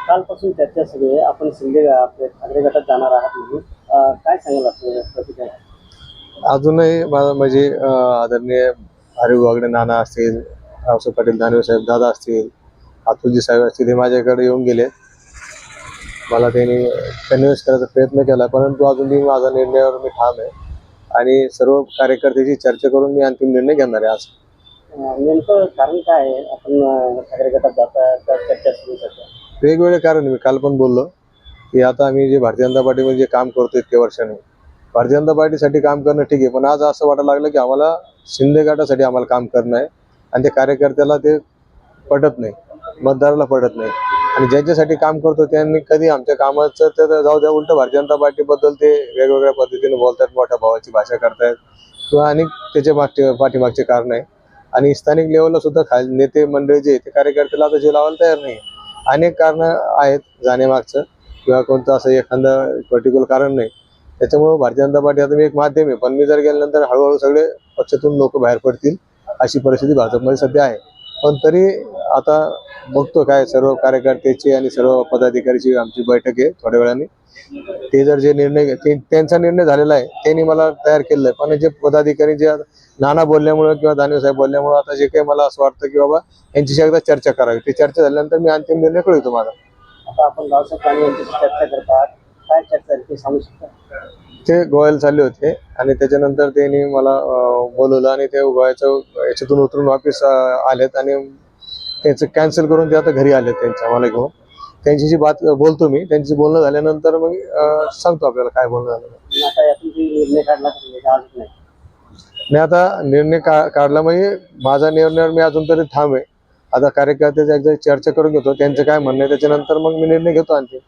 कालपासून चर्चा सुरू आहे. आपण शिंदे आपले ठाकरे गटात जाणार आहात म्हणून. काय सांगाल आपल्या प्रतिक्रिया? अजूनही म्हणजे आदरणीय हरिभाऊ वागडे नाना असतील रावसाहेब पाटील दानवे साहेब दादा असतील अतुलजी साहेब हे माझ्याकडे येऊन गेले. मला त्यांनी कन्व्हिन्स करायचा प्रयत्न केला परंतु अजूनही माझा निर्णयावर मी ठाम आहे. आणि सर्व कार्यकर्त्याची चर्चा करून मी अंतिम निर्णय घेणार आहे आज. नेमकं कारण काय आहे? आपण ठाकरे गटात जाता चर्चा सुरू वेगवेगळे कारण. मी काल पण बोललो की आता आम्ही जे भारतीय जनता पार्टीमध्ये जे काम करतो इतक्या वर्षाने भारतीय जनता पार्टीसाठी काम करणं ठीक आहे पण आज असं वाटायला लागलं की आम्हाला शिंदे गटासाठी आम्हाला काम करणं आहे आणि ते कार्यकर्त्याला ते पटत नाही. मतदाराला पडत नाही. आणि ज्यांच्यासाठी काम करतो त्यांनी कधी आमच्या कामाचं तर जाऊ द्या उलट भारतीय जनता पार्टीबद्दल ते वेगवेगळ्या पद्धतीने बोलतात मोठ्या भावाची भाषा करतायत. किंवा अनेक त्याच्या मागचे पाठीमागचे कारण आहे. आणि स्थानिक लेवलला सुद्धा खाल नेते मंडळी जे ते कार्यकर्त्याला आता जे लावायला तयार नाही अनेक कारणं आहेत जाण्यामागचं. किंवा कोणतं असं एखादं पर्टिक्युलर कारण नाही. त्याच्यामुळं भारतीय जनता पार्टी आता मी एक माध्यम आहे. पण मी जर गेल्यानंतर हळूहळू सगळे पक्षातून लोक बाहेर पडतील अशी परिस्थिती भाजपमध्ये सध्या आहे. पण तरी आता बघतो काय सर्व कार्यकर्त्याची आणि सर्व पदाधिकारीची आमची बैठक आहे थोड्या वेळाने. ते जर जे निर्णय त्यांचा निर्णय झालेला आहे त्यांनी मला तयार केलेलं आहे. पण जे पदाधिकारी जे नाना बोलल्यामुळं किंवा दानवे साहेब बोलल्यामुळं आता जे काही मला असं वाटतं की बाबा यांच्याशी एकदा चर्चा करावी. ती चर्चा झाल्यानंतर मी अंतिम निर्णय कळवतो माझा आता आपण गावसाहेब पाणी यांच्याशी चर्चा करतात काय चर्चा आहे ते सांगू शकता? ते गोव्याला चालले होते आणि त्याच्यानंतर त्यांनी मला बोलवलं आणि ते गोव्याच्या याच्यातून उतरून वापस आलेत आणि त्यांचं कॅन्सल करून ते आता घरी आलेत त्यांच्या मला घेऊन. त्यांच्याशी बात बोलतो मी. त्यांची बोलणं झाल्यानंतर मग सांगतो आपल्याला काय बोलणं झालं. निर्णय अजून नाही. आता निर्णय का काढला म्हणजे माझा निर्णयावर मी अजून तरी ठाम आहे आता कार्यकर्त्याची एकदा चर्चा करून घेतो. त्यांचं काय म्हणणं आहे त्याच्यानंतर मग मी निर्णय घेतो आणखी.